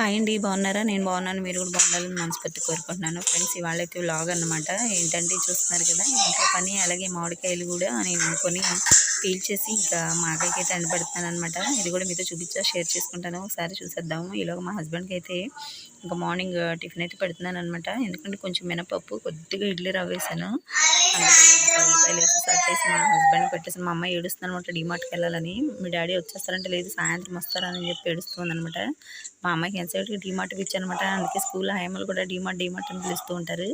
Hi అండి బాగున్నారా? నేను బాగున్నాను మీరు కూడా బాగుండాలని మనస్ఫూర్తి కోరుకుంటున్నాను. ఫ్రెండ్స్ ఇవాళ అయితే వ్లాగ్ అనమాట ఏంటంటే చూస్తున్నారు కదా ఇంట్లో పని అలాగే మామిడికాయలు కూడా నేను కొని పీల్ చేసి ఇంకా మా అక్కడికి అయితే అండబెడతాను అనమాట ఇది కూడా మీతో చూపించా షేర్ చేసుకుంటాను. ఒకసారి చూసేద్దాము. ఈలోగా మా హస్బెండ్కి అయితే ఇంకా మార్నింగ్ టిఫిన్ అయితే పెడుతున్నాను అనమాట ఎందుకంటే కొంచెం మినపప్పు కొద్దిగా ఇడ్లీ రవ్వ వేసాను. ఉల్లిపాయలు వేసి సట్టేసి మా హస్బెండ్ పెట్టేసి మా అమ్మాయి ఏడుస్తుంది అనమాట డిమార్ట్కి వెళ్ళాలని. మీ డాడీ వచ్చేస్తారంటే లేదు సాయంత్రం వస్తారని చెప్పి ఏడుస్తుంది అనమాట మా అమ్మాయికి ఎంతసేపటికి డీమార్ట్ అనమాట అందుకే స్కూల్ హైమలు కూడా డిమార్ట్ డీమార్ట్ అని పిలుస్తూ ఉంటారు.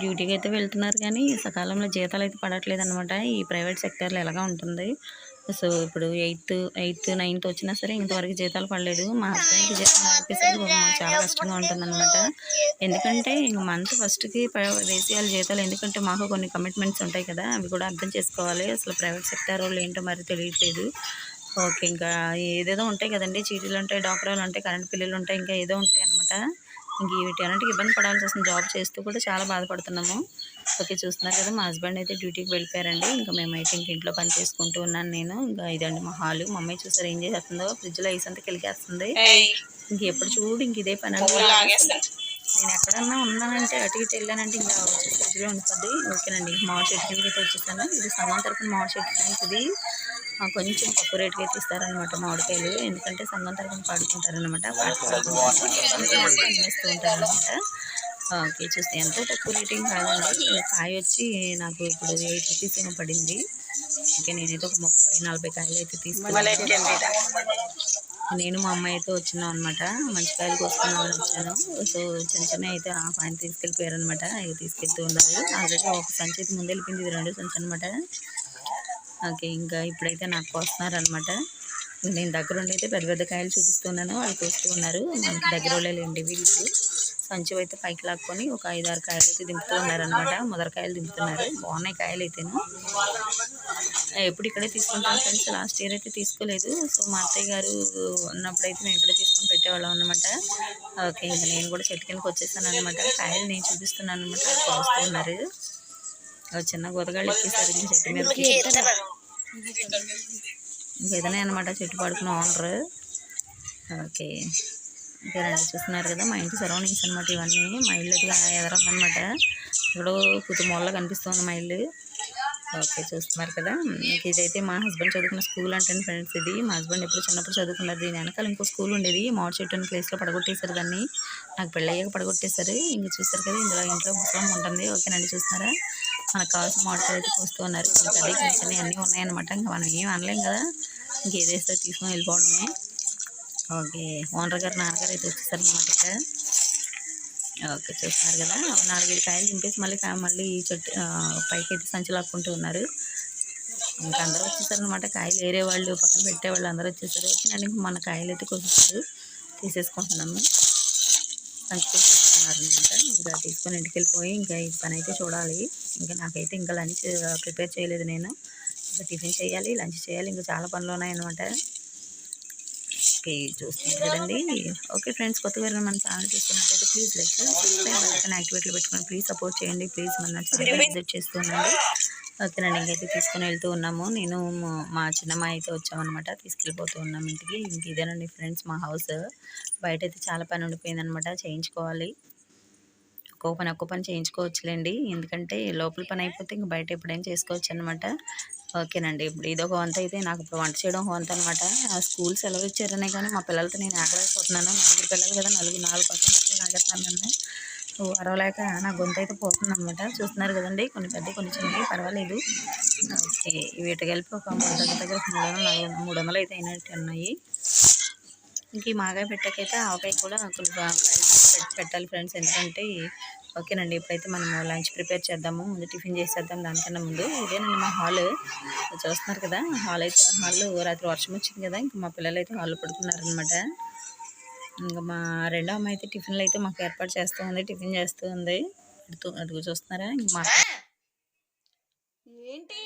డ్యూటీకి అయితే వెళ్తున్నారు కానీ సకాలంలో జీతాలు అయితే పడట్లేదు అనమాట ఈ ప్రైవేట్ సెక్టర్లో ఎలాగా ఉంటుంది? సో ఇప్పుడు ఎయిత్ ఎయిత్ నైన్త్ వచ్చినా సరే ఇంతవరకు జీతాలు పడలేదు. మా హస్బెండ్కి జీతం ఆపేసరికి మాకు చాలా కష్టంగా ఉంటుందన్నమాట. ఎందుకంటే ఇంక మంత్ ఫస్ట్కి దేశీయాల జీతాలు ఎందుకంటే మాకు కొన్ని కమిట్మెంట్స్ ఉంటాయి కదా అవి కూడా అర్థం చేసుకోవాలి. అసలు ప్రైవేట్ సెక్టర్ వాళ్ళు ఏంటో మరి తెలియట్లేదు. ఓకే ఇంకా ఏదేదో ఉంటాయి కదండి చీటీలు ఉంటాయి డాక్టర్లు ఉంటాయి కరెంట్ బిల్లులు ఉంటాయి ఇంకా ఏదో ఉంటాయి అనమాట ఇంక వీటి అన్నింటికి ఇబ్బంది పడాల్సి వస్తుంది. జాబ్ చేస్తూ కూడా చాలా బాధపడుతున్నాము. ఓకే చూస్తున్నారు కదా మా హస్బెండ్ అయితే డ్యూటీకి వెళ్ళిపోయారండి. ఇంకా మేమైతే ఇంక ఇంట్లో పని చేసుకుంటూ ఉన్నాను నేను. ఇంకా ఇదండి మా హాలు. మా అమ్మాయి చూసారు ఏం చేస్తుందో ఫ్రిడ్జ్లో ఐస్ అంతా కలిగేస్తుంది ఇంక ఎప్పుడు చూడు ఇంక ఇదే పని నేను ఎక్కడన్నా ఉన్నానంటే అటు ఇటు వెళ్ళానంటే ఇంకా ఫ్రిడ్జ్లో ఉంటుంది ఓకేనండి మామిడి చెట్టు కిందకి అయితే వచ్చేసాను. ఇది సంగం తరఫున మామిడి చెట్టు ఇది. కొంచెం తక్కువ రేటుకి అయితే ఇస్తారనమాట మామిడికాయలు. ఎందుకంటే సంఘం తరఫున పాడుకుంటారనమాట అమ్మేస్తూ ఉంటారనమాట ఓకే చూస్తే ఎంత తక్కువ రేటింగ్ కాదండి. కాయ వచ్చి నాకు ఇప్పుడు ఎయిట్ రూపీస్ ఏమో పడింది. ఓకే నేనైతే ఒక ముప్పై నలభై కాయలు అయితే తీసుకున్నాను. నేను మా అమ్మాయి అయితే వచ్చినాం అనమాట మంచి కాయలు కోసుకున్నామని వచ్చాను. సో చిన్న చిన్న అయితే ఆ పాయింట్ తీసుకెళ్ళిపోయారు అనమాట ఇవి తీసుకెళ్తూ ఉన్నారు ఆల్రెడీ ఒక సంచి అయితే ముందు వెళ్ళిపోయింది. ఇది రెండు సంచి అనమాట ఓకే ఇంకా ఇప్పుడైతే నాకు వస్తున్నారనమాట నేను దగ్గరుండి అయితే పెద్ద పెద్ద కాయలు చూపిస్తున్నాను. వాళ్ళు చూస్తూ ఉన్నారు. మనకి దగ్గర వాళ్ళేంటి వీళ్ళు. సంచి అయితే పైకి లాక్కొని ఒక ఐదు ఆరు కాయలు అయితే దింపుతూ ఉన్నారనమాట మొదరకాయలు దింపుతున్నారు. బాగున్నాయి కాయలు అయితేను. ఎప్పుడు ఇక్కడే తీసుకుంటాను ఫ్రెండ్స్. లాస్ట్ ఇయర్ అయితే తీసుకోలేదు. సో మా అత్తయ్య గారు ఉన్నప్పుడైతే మేము ఇక్కడే తీసుకొని పెట్టేవాళ్ళం అనమాట ఓకే ఇంకా నేను కూడా చెట్టు కిందకి వచ్చేసాను అనమాట కాయలు నేను చూపిస్తున్నాను అనమాట కోస్తూ ఉన్నారు. చిన్న గొదగాళ్ళు ఎక్కేసారు చెట్టు మీదకి. ఇంకేదైనా అనమాట చెట్టు పడుకున్న ఓనర్ ఓకే. ఇంకా రండి చూస్తున్నారు కదా మా ఇంటి సరౌండింగ్స్ అనమాట ఇవన్నీ. మా ఇల్లు అయితే ఎదరన్నమాట ఇక్కడ కుటుంబంలో కనిపిస్తుంది మా ఇల్లు. ఓకే చూస్తున్నారు కదా. ఇదైతే మా హస్బెండ్ చదువుకున్న స్కూల్ అంటే ఫ్రెండ్స్ ఇది. మా హస్బెండ్ ఎప్పుడు చిన్నప్పుడు చదువుకున్నారు. దీని వెనకాల ఇంకో స్కూల్ ఉండేది. మామిడి చెట్టు అనే ప్లేస్లో పడగొట్టేశారు దాన్ని. నాకు పెళ్ళయ్యాక పడగొట్టేశారు. ఇంక చూస్తారు కదా ఇందులో ఇంట్లో ముసలం ఉంటుంది. ఓకేనండి చూస్తున్నారా? మనకు కావాల్సిన మోడల్ అయితే పోస్తూ ఉన్నారు కొంచెం అన్నీ ఉన్నాయన్నమాట. ఇంకా మనం ఏం అనలేం కదా. ఇంకేదేస్తే తీసుకొని వెళ్ళిపోవడమే. ఓకే. ఓనర్ గారు నాన్నగారు అయితే వచ్చేసారనమాట ఇక్కడ. ఓకే చూస్తున్నారు కదా. నాలుగైదు కాయలు దింపేసి మళ్ళీ మళ్ళీ చెట్టు పైకి అయితే సంచి లాక్కుంటూ ఉన్నారు. ఇంకా అందరూ వచ్చేసారనమాట కాయలు వేరే వాళ్ళు పక్కన పెట్టేవాళ్ళు అందరూ వచ్చేసారు. వచ్చినండి మన కాయలు అయితే కొంచెం తీసేసుకుంటున్నాము. సంచి తీసుకున్నారనమాట ఇంకా తీసుకొని ఇంటికి వెళ్ళిపోయి ఇంకా ఈ పని అయితే చూడాలి. ఇంకా నాకైతే ఇంకా లంచ్ ప్రిపేర్ చేయలేదు నేను. ఇంకా టిఫిన్ చేయాలి లంచ్ చేయాలి. ఇంకా చాలా పనులు ఉన్నాయన్నమాట. ఓకే చూస్తున్నారు కదండి. ఓకే ఫ్రెండ్స్ కొత్తగా మన ఛానల్ చూస్తున్నట్టయితే ప్లీజ్ లైక్ సబ్స్క్రైబ్ బటన్ యాక్టివేట్లో పెట్టుకుని ప్లీజ్ సపోర్ట్ చేయండి. ప్లీజ్ మన ఛానల్ విజిట్ చేస్తున్నాండి ఓకేనండి ఇంకైతే తీసుకుని వెళ్తూ ఉన్నాము. నేను మా చిన్నమ్మాయి అయితే వచ్చామన్నమాట. తీసుకెళ్ళిపోతూ ఉన్నాం ఇంటికి. ఇంక ఇదేనండి ఫ్రెండ్స్ మా హౌస్. బయట అయితే చాలా పని ఉండిపోయిందనమాట చేయించుకోవాలి. ఒక్కొక్క పని ఒక్క పని చేయించుకోవచ్చులేండి. ఎందుకంటే లోపల పని అయిపోతే ఇంక బయట ఎప్పుడైనా చేసుకోవచ్చు అనమాట ఓకేనండి. ఇప్పుడు ఇదొక వంత అయితే నాకు ఇప్పుడు వంట చేయడం వంత అనమాట స్కూల్ సెలవు ఇచ్చారనే కానీ మా పిల్లలతో నేను ఆకలేకపోతున్నాను నలుగురు పిల్లలు కదా నలుగురు నాలుగు పక్కన ఆగేస్తున్నాను అరవలేక నా గొంతు అయితే పోతుంది అనమాట చూస్తున్నారు కదండి కొన్ని పెద్ద కొన్ని చిన్నవి పర్వాలేదు. ఓకే వీటి కలిపి ఒక దగ్గర దగ్గర మూడు వందలు నాలుగు మూడు వందలు అయితే అయినట్టు ఉన్నాయి. ఇంక ఈ మాగా పెట్టకైతే ఆవకాయ కూడా కొంచెం పెట్టాలి ఫ్రెండ్స్. ఎందుకంటే ఓకేనండి ఇప్పుడైతే మనము లంచ్ ప్రిపేర్ చేద్దాము. ముందు టిఫిన్ చేసేద్దాం దానికన్నా ముందు. ఇదేనండి మా హాల్. చూస్తున్నారు కదా హాల్ అయితే హాల్లో రాత్రి వర్షం వచ్చింది కదా ఇంకా మా పిల్లలు అయితే హాల్లో పడుకున్నారనమాట ఇంకా మా రెండో అమ్మాయి అయితే టిఫిన్లు అయితే మాకు ఏర్పాటు చేస్తూ ఉంది టిఫిన్ చేస్తూ ఉంది. అడుగు చూస్తున్నారా? ఇంకా మా ఏంటి?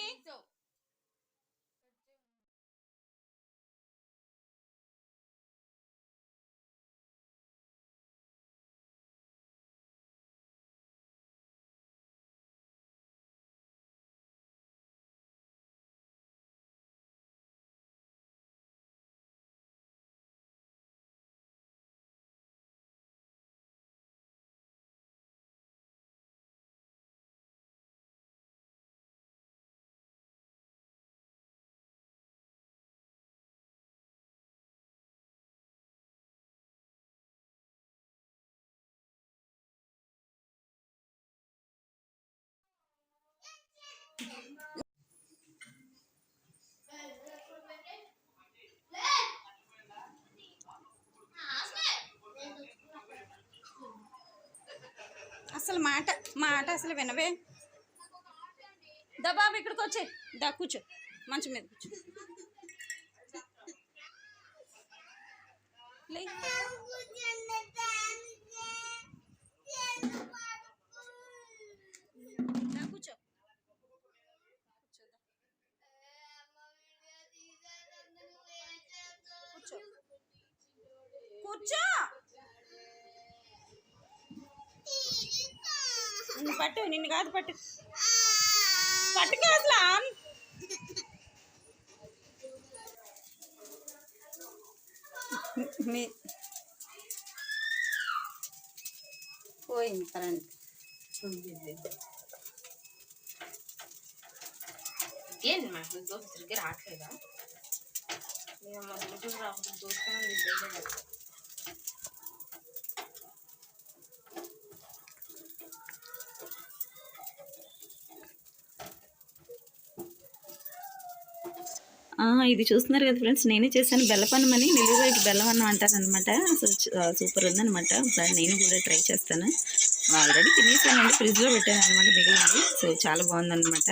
అసలు మాట మాట అసలు వినవే. దా బాబు ఇక్కడికి వచ్చే. దా కూర్చో. మంచం మీద కూర్చో. లే. పట్టు నిన్ను కాదు పట్టు. పట్టుకో అసలు. పోయింది కరెంట్. ఏంటి మాకు దోశ తిరిగి రావట్లేదా? మేము మా ఇది చూస్తున్నారు కదా ఫ్రెండ్స్ నేనే చేశాను బెల్లపన్నం అని. నిలువుగా బెల్లం అన్నం అంటారు అనమాట సూపర్ ఉందనమాట ఒకసారి నేను కూడా ట్రై చేస్తాను. ఆల్రెడీ తినేసానండి ఫ్రిడ్జ్లో పెట్టాను అనమాట మిగిలింది సో చాలా బాగుందన్నమాట.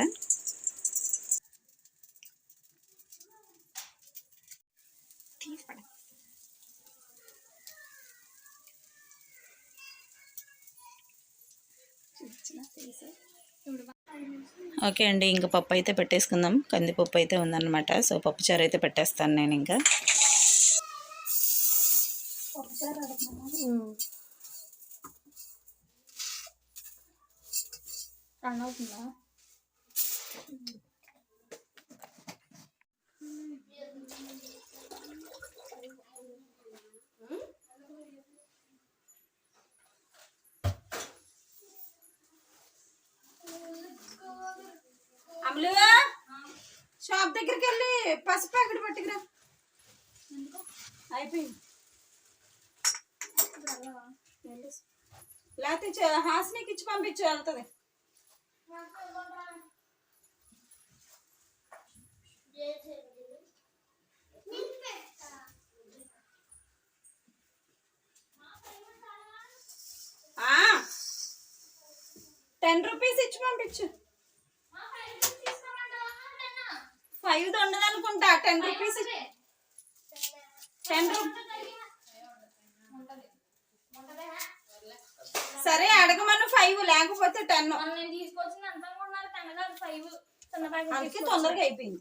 ఓకే అండి ఇంకా పప్పు అయితే పెట్టేసుకుందాం. కందిపప్పు అయితే ఉందన్నమాట. సో పప్పుచారు అయితే పెట్టేస్తాను నేను ఇంకా. రన్ అవుతుందా? దగ్గరికి వెళ్ళి పసుపు ప్యాకెట్ పట్టుకురా. అయిపోయింది. లేకపోతే చ- ఇచ్చి పంపించు వెళ్తుంది. టెన్ రూపీస్ ఇచ్చి పంపించు. ఫైవ్ ఉండదు అనుకుంటా టెన్ రూపీస్ టెన్ సరే అడగమను ఫైవ్ లేకపోతే టెన్ అందుకే తొందరగా అయిపోయింది.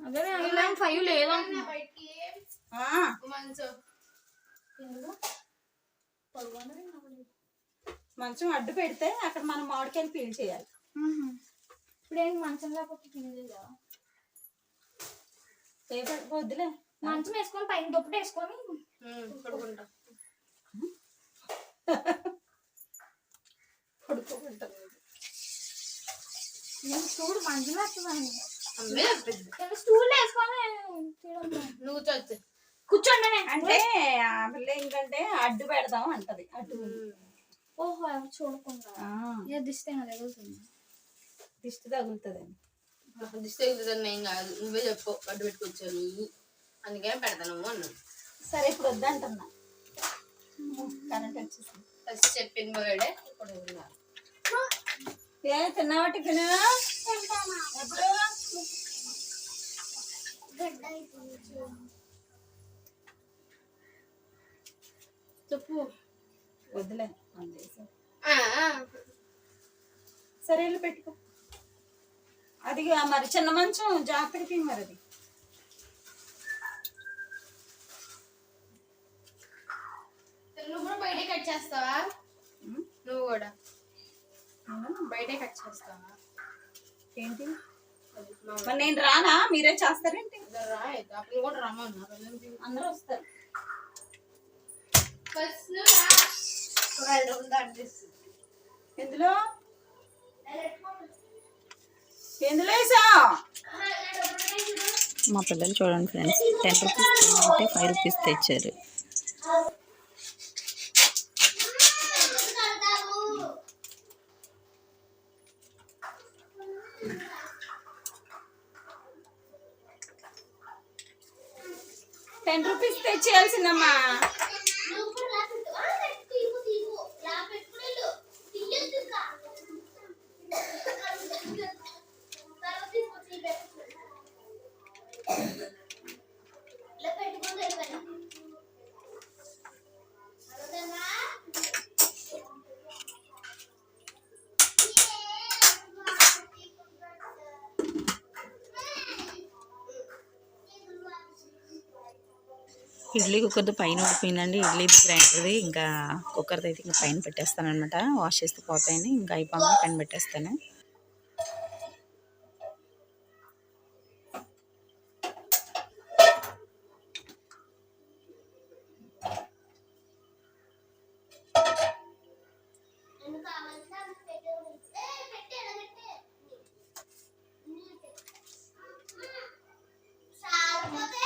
అదే ఫైవ్ లేదు ఆ, మంచం. అడ్డు పెడితే అక్కడ మనం మామిడికాయలు పీల్ చేయాలి. ఇప్పుడు మంచం లేకపోతే తినలేదా ఏ పె- వద్దులే. మంచం వేసుకొని పైన దుప్పటి వేసుకొని పడుకుంటా. పడుకోబెట్టాలి నేను స్టూల్ మంచం వేస్తున్నాను నేను స్టూల్ వేసుకొని. నువ్వు చచ్చు. కూర్చోండి. అంటే ఆ పిల్ల ఏంటంటే అడ్డు పెడదాం అంటది. అడ్డు. ఓహో చూడకుండా. దిస్తే నా తగులుతుంది దిష్టి తగులుతుంది దిష్టి తగులుతుంది ఏం కాదు. నువ్వే చెప్పు అడ్డు పెట్టుకొచ్చాను అందుకే పెడతాను అన్నాను సరే ఇప్పుడు వద్దంటున్నా. కరెంట్ వచ్చేసింది. ఫస్ట్ చెప్పింది మగాడే ఇప్పుడు ఏ తిన్నావా టిఫిన్? ఎప్పుడు? చెప్పు. వద్దులే. సరే వెళ్ళి పెట్టుకో. అది మరి చిన్న మంచం జాగ్రత్తకి మరి అది. నువ్వు కూడా బయటే కట్ చేస్తావా? ఉమ్, నువ్వు కూడా. ఉమ్, బయటే కట్ చేస్తావా? ఏంటి? మరి నేను రానా? మీరే చేస్తారేంటి? కూడా అందరూ వస్తారు. ఫస్ట్ ఎందులో? మా పిల్లలు చూడండి ఫ్రెండ్స్ టెన్ రూపీస్ అంటే ఫైవ్ రూపీస్ తెచ్చారు. టెన్ రూపీస్ తెచ్చేయాల్సిందమ్మా. ఇడ్లీ కుక్కర్ది పైన ఉడిపోయిందండి ఇడ్లీ గ్రైండర్ది ఇంకా కుక్కర్ది అయితే ఇంకా పైన పెట్టేస్తాను అనమాట వాష్ చేస్తే పోతాయని. ఇంకా అయిపోగా పైన పెట్టేస్తాను నేను కావాలంటే అది పెట్టు. ఏ, పెట్టు, ఎలా పెట్టు? చాలపోతే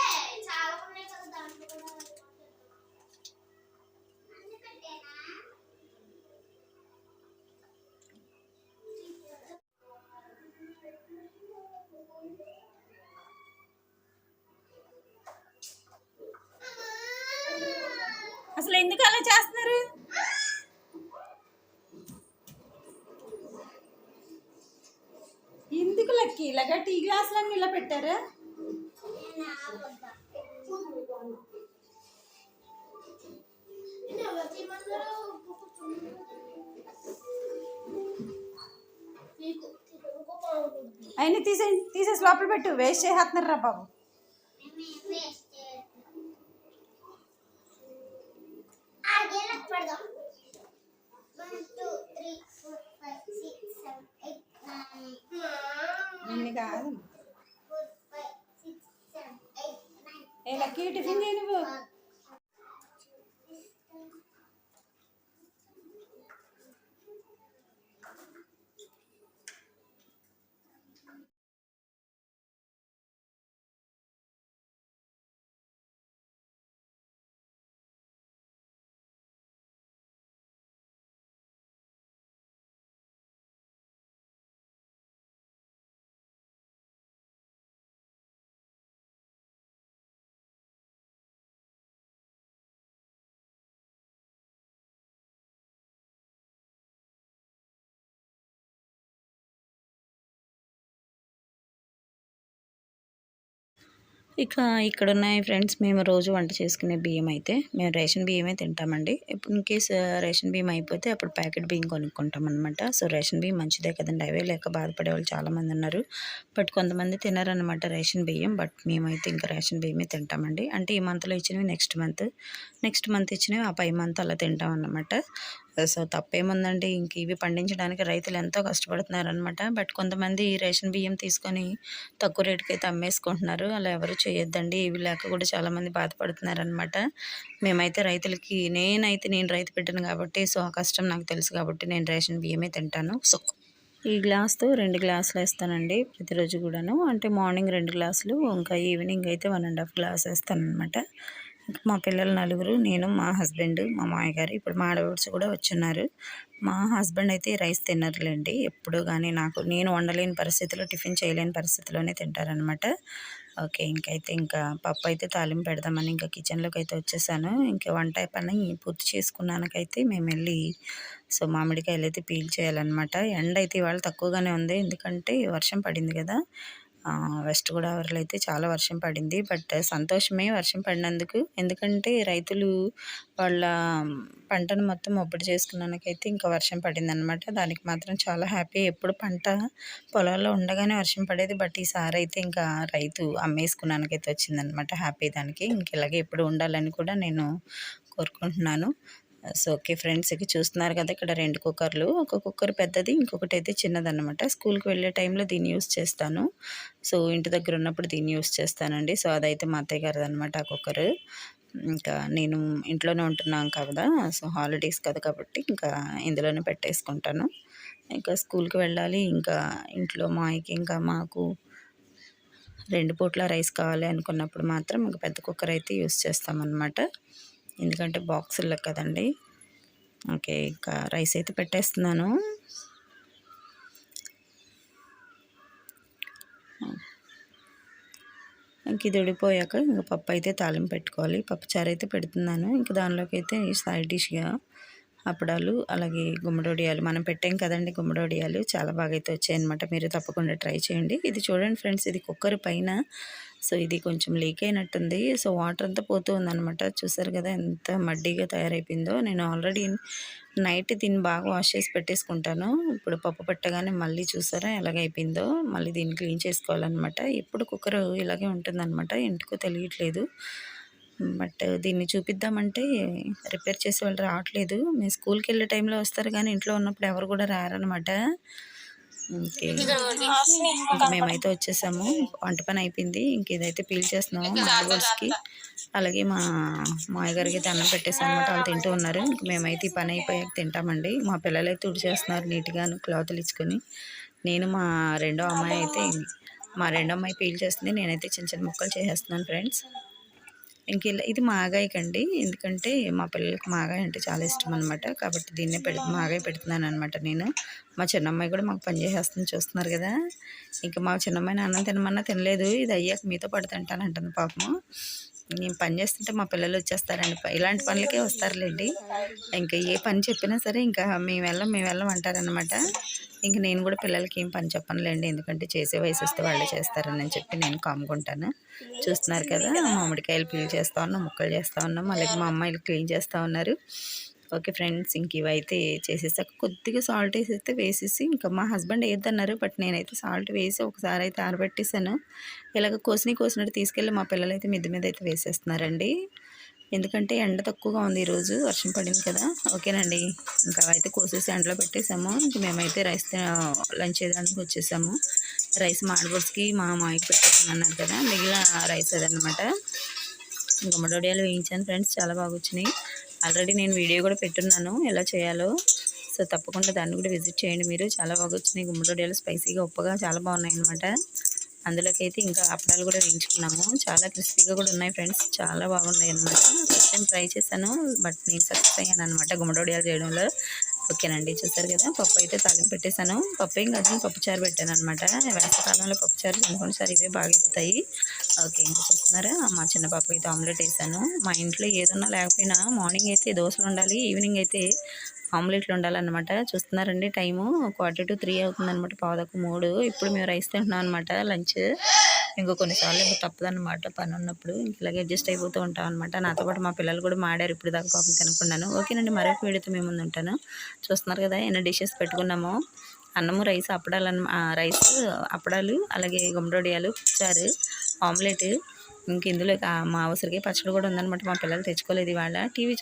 చాలా ఉన్నాయి కదా దాంట్లో కూడా అన్ని పెట్టేనా అసలు ఎందుకు అలా చేస్తున్నారు? ఎందుకు లక్కి? ఇలాగా టీ గ్లాసులన్నీ ఇలా పెట్టారా? అయినా తీసే తీసేసి లోపల పెట్టు. వేస్ట్ చేసేస్తున్నారు రా బాబు మేమేం వేస్ట్ చేయట్లేదు. ఆగేలా పెడదాం. Six, seven, eight, nine. నిన్ను కాదు. ఏ లక్కీ టిఫిన్ చేయి నువ్వు ఇక ఇక్కడ ఉన్నాయి ఫ్రెండ్స్ మేము రోజు వంట చేసుకునే బియ్యం అయితే మేము రేషన్ బియ్యమే తింటామండి. ఇప్పుడు ఇన్ కేస్ రేషన్ బియ్యం అయిపోతే అప్పుడు ప్యాకెట్ బియ్యం కొనుక్కుంటాం అనమాట సో రేషన్ బియ్యం మంచిదే కదండి. అవే లేక బాధపడే వాళ్ళు చాలామంది ఉన్నారు. బట్ కొంతమంది తినారనమాట రేషన్ బియ్యం. బట్ మేమైతే ఇంకా రేషన్ బియ్యమే తింటామండి. అంటే ఈ మంత్లో ఇచ్చినవి నెక్స్ట్ మంత్. నెక్స్ట్ మంత్ ఇచ్చినవి ఆ పై మంత్ అలా తింటాం అనమాట సో తప్పేముందండి ఇంక ఇవి పండించడానికి రైతులు ఎంతో కష్టపడుతున్నారు అనమాట బట్ కొంతమంది రేషన్ బియ్యం తీసుకొని తక్కువ రేటుకి అయితే అమ్మేసుకుంటున్నారు. అలా ఎవరు చేయొద్దండి ఇవి లేక కూడా చాలామంది బాధపడుతున్నారు అనమాట మేమైతే రైతులకి నేనైతే నేను రైతు పెట్టాను కాబట్టి సో ఆ కష్టం నాకు తెలుసు కాబట్టి నేను రేషన్ బియ్యమే తింటాను. సో ఈ గ్లాస్తో రెండు గ్లాసులు వేస్తానండి ప్రతిరోజు కూడాను. అంటే మార్నింగ్ రెండు గ్లాసులు ఇంకా ఈవినింగ్ అయితే వన్ అండ్ హాఫ్ గ్లాస్ వేస్తాను అనమాట మా పిల్లలు నలుగురు నేను మా హస్బెండ్ మా మామయ్యగారు ఇప్పుడు మా ఆడవాడ్స్ కూడా వచ్చున్నారు. మా హస్బెండ్ అయితే రైస్ తినరులేండి. ఎప్పుడు కానీ నాకు నేను వండలేని పరిస్థితిలో టిఫిన్ చేయలేని పరిస్థితిలోనే తింటారనమాట ఓకే ఇంకైతే ఇంకా పప్పు అయితే తాలింపు పెడదామని ఇంకా కిచెన్లోకి అయితే వచ్చేసాను. ఇంకా వంట పని పూర్తి చేసుకున్నానకైతే మేము వెళ్ళి సో మామిడికాయలు అయితే పీల్ చేయాలన్నమాట. ఎండ అయితే ఇవాళ తక్కువగానే ఉంది. ఎందుకంటే వర్షం పడింది కదా. వెస్ట్ గోదావరిలో అయితే చాలా వర్షం పడింది. బట్ సంతోషమే వర్షం పడినందుకు. ఎందుకంటే రైతులు వాళ్ళ పంటను మొత్తం ఒబ్బడి చేసుకున్నానికైతే ఇంకా వర్షం పడింది అనమాట దానికి మాత్రం చాలా హ్యాపీ. ఎప్పుడు పంట పొలాల్లో ఉండగానే వర్షం పడేది. బట్ ఈసారి అయితే ఇంకా రైతు అమ్మేసుకున్నానికైతే వచ్చిందనమాట హ్యాపీ దానికి. ఇంక ఇలాగే ఎప్పుడు ఉండాలని కూడా నేను కోరుకుంటున్నాను. సో ఓకే ఫ్రెండ్స్ ఇక చూస్తున్నారు కదా ఇక్కడ రెండు కుక్కర్లు. ఒక కుక్కర్ పెద్దది ఇంకొకటి అయితే చిన్నదన్నమాట. స్కూల్కి వెళ్ళే టైంలో దీన్ని యూస్ చేస్తాను. సో ఇంటి దగ్గర ఉన్నప్పుడు దీన్ని యూస్ చేస్తానండి. సో అదైతే మా అత్తయ్య గారిది అనమాట ఆ కుక్కర్. ఇంకా నేను ఇంట్లోనే ఉంటున్నాను కదా సో హాలిడేస్ కదా కాబట్టి ఇంకా ఇందులోనే పెట్టేసుకుంటాను. ఇంకా స్కూల్కి వెళ్ళాలి ఇంకా ఇంట్లో మాకి ఇంకా మాకు రెండు పూట్ల రైస్ కావాలి అనుకున్నప్పుడు మాత్రం ఇంకా పెద్ద కుక్కర్ అయితే యూస్ చేస్తామన్నమాట. ఎందుకంటే బాక్సుల్లో కదండి. ఓకే ఇంకా రైస్ అయితే పెట్టేస్తున్నాను. ఇంక ఇది ఉడిపోయాక ఇంక పప్పు అయితే తాలింపు పెట్టుకోవాలి. పప్పు చారు అయితే పెడుతున్నాను. ఇంక దానిలోకి అయితే సైడ్ డిష్గా అప్పడాలు అలాగే గుమ్మడొడియాలు. మనం పెట్టాం కదండి గుమ్మడొడియాలు. చాలా బాగా అయితే వచ్చాయన్నమాట. మీరు తప్పకుండా ట్రై చేయండి. ఇది చూడండి ఫ్రెండ్స్ ఇది కుక్కర్ పైన సో ఇది కొంచెం లీక్ అయినట్టుంది. సో వాటర్ అంతా పోతూ ఉందనమాట చూసారు కదా ఎంత మడ్డీగా తయారైపోయిందో. నేను ఆల్రెడీ నైట్ దీన్ని బాగా వాష్ చేసి పెట్టేసుకుంటాను. ఇప్పుడు పప్పు పెట్టగానే మళ్ళీ చూసారా ఎలాగైపోయిందో. మళ్ళీ దీన్ని క్లీన్ చేసుకోవాలన్నమాట. ఎప్పుడు కుక్కర్ ఇలాగే ఉంటుందన్నమాట. ఎందుకో తెలియట్లేదు. బట్ దీన్ని చూపిద్దామంటే రిపేర్ చేసే వాళ్ళు రావట్లేదు. మేము స్కూల్కి వెళ్ళే టైంలో వస్తారు కానీ ఇంట్లో ఉన్నప్పుడు ఎవరు కూడా రారనమాట ఓకే. ఇంకా మేమైతే వచ్చేసాము. వంట పని అయిపోయింది. ఇంక ఇదైతే పీల్ చేస్తున్నాము అలాగే మా మాయగారికి అయితే అన్నం పెట్టేసాం అనమాట వాళ్ళు తింటూ ఉన్నారు. ఇంక మేమైతే ఈ పని అయిపోయాక తింటామండి. మా పిల్లలు అయితే తుడిచేస్తున్నారు నీట్గాను క్లాతులు ఇచ్చుకొని. నేను మా రెండో అమ్మాయి అయితే మా రెండో అమ్మాయి పీల్ చేస్తుంది. నేనైతే చిన్న చిన్న ముక్కలు చేసేస్తున్నాను ఫ్రెండ్స్. ఇంక ఇలా ఇది మాగాయకండి. ఎందుకంటే మా పిల్లలకి మాగాయ అంటే చాలా ఇష్టం అనమాట కాబట్టి దీన్నే పెడు మాగాయ పెడుతున్నాను అనమాట నేను. మా చిన్నమ్మాయి కూడా మాకు పని చేసేస్తుంది చూస్తున్నారు కదా. ఇంకా మా చిన్నమ్మాయిని అన్నం తినమన్నా తినలేదు. ఇది అయ్యాక మీతో పాటు తింటానంటుంది పాపము. నేను పని చేస్తుంటే మా పిల్లలు వచ్చేస్తారండి. ఇలాంటి పనులకే వస్తారులేండి. ఇంకా ఏ పని చెప్పినా సరే ఇంకా మేము వెళ్ళం మేము వెళ్ళం అంటారనమాట ఇంక నేను కూడా పిల్లలకి ఏం పని చెప్పనులేండి. ఎందుకంటే చేసే వయసు వస్తే వాళ్ళే చేస్తారని చెప్పి నేను కాముకుంటాను చూస్తున్నారు కదా మామిడికాయలు పీల్ చేస్తూ ఉన్నాం ముక్కలు చేస్తూ ఉన్నాం. అలాగే మా అమ్మాయిలు క్లీన్ చేస్తూ ఉన్నారు. ఓకే ఫ్రెండ్స్ ఇంక ఇవైతే చేసేసాక కొద్దిగా సాల్ట్ వేసేస్తే వేసేసి ఇంకా మా హస్బెండ్ ఏదన్నారు బట్ నేనైతే సాల్ట్ వేసి ఒకసారి అయితే ఆరబెట్టేసాను ఇలాగ కోసిని కోసినట్టు తీసుకెళ్ళి మా పిల్లలు అయితే మిద్ది మీద అయితే వేసేస్తున్నారండి. ఎందుకంటే ఎండ తక్కువగా ఉంది ఈరోజు వర్షం పడింది కదా. ఓకేనండి ఇంకా అయితే కోసేసి ఎండలో పెట్టేసాము. ఇంక మేమైతే రైస్ లంచ్ చేయడానికి వచ్చేసాము. రైస్ మా మా మాయకి పెట్టేసామన్నారు కదా మిగిలిన రైస్ అదనమాట గుమ్మడొడియాలు వేయించాను ఫ్రెండ్స్ చాలా బాగా వచ్చినాయి ఆల్రెడీ నేను వీడియో కూడా పెట్టున్నాను. ఎలా చేయాలో. సో తప్పకుండా దాన్ని కూడా విజిట్ చేయండి మీరు. చాలా బాగా వచ్చినాయి. గుమ్మడొడియాలు స్పైసీగా ఉప్పగా చాలా బాగున్నాయి అనమాట అందులోకి అయితే ఇంకా అప్పడాలు కూడా వేయించుకున్నాము. చాలా క్రిస్పీగా కూడా ఉన్నాయి ఫ్రెండ్స్. చాలా బాగున్నాయి అనమాట ఫస్ట్ టైం ట్రై చేశాను. బట్ నేను సక్సెస్ అయ్యాను అనమాట గుమ్మడొడియాలు చేయడంలో. ఓకేనండి. చూసారు కదా పప్పు అయితే తాలింపు పెట్టేశాను. పప్పు ఏం కాదు పప్పుచారు పెట్టాను అనమాట వేసవకాలంలో పప్పుచారు చారు అనుకోండి ఇవే బాగా ఎక్కుతాయి ఓకే ఇంకా చూస్తున్నారా? మా చిన్న పాప అయితే ఆమ్లెట్ వేసాను. మా ఇంట్లో ఏదన్నా లేకపోయినా మార్నింగ్ అయితే దోశలు ఉండాలి ఈవినింగ్ అయితే ఆమ్లెట్లు ఉండాలన్నమాట చూస్తున్నారండి టైము క్వార్టర్ టు త్రీ అవుతుందన్నమాట పావుదకు మూడు. ఇప్పుడు మేము రైస్ తింటున్నాం అనమాట లంచ్. ఇంకో కొన్నిసార్లు ఇంకా తప్పదన్నమాట పని ఉన్నప్పుడు. ఇలాగే అడ్జస్ట్ అయిపోతూ ఉంటాం అనమాట నాతో పాటు మా పిల్లలు కూడా మాడారు ఇప్పుడు దాకా పాపం తినకుండాను. ఓకేనండి మరొక వీడియోతో మేము ముందు ఉంటాను. చూస్తున్నారు కదా ఎన్ని డిషెస్ పెట్టుకున్నామో. అన్నము రైస్ అప్పడాలు అన్న రైస్ అప్పడాలు అలాగే గుమ్మడొడియాలు చారు ఆమ్లెట్ ఇంక ఇందులో మా అవసరకి పచ్చడి కూడా ఉందనమాట మా పిల్లలు తెచ్చుకోలేదు ఇవాళ. టీవీ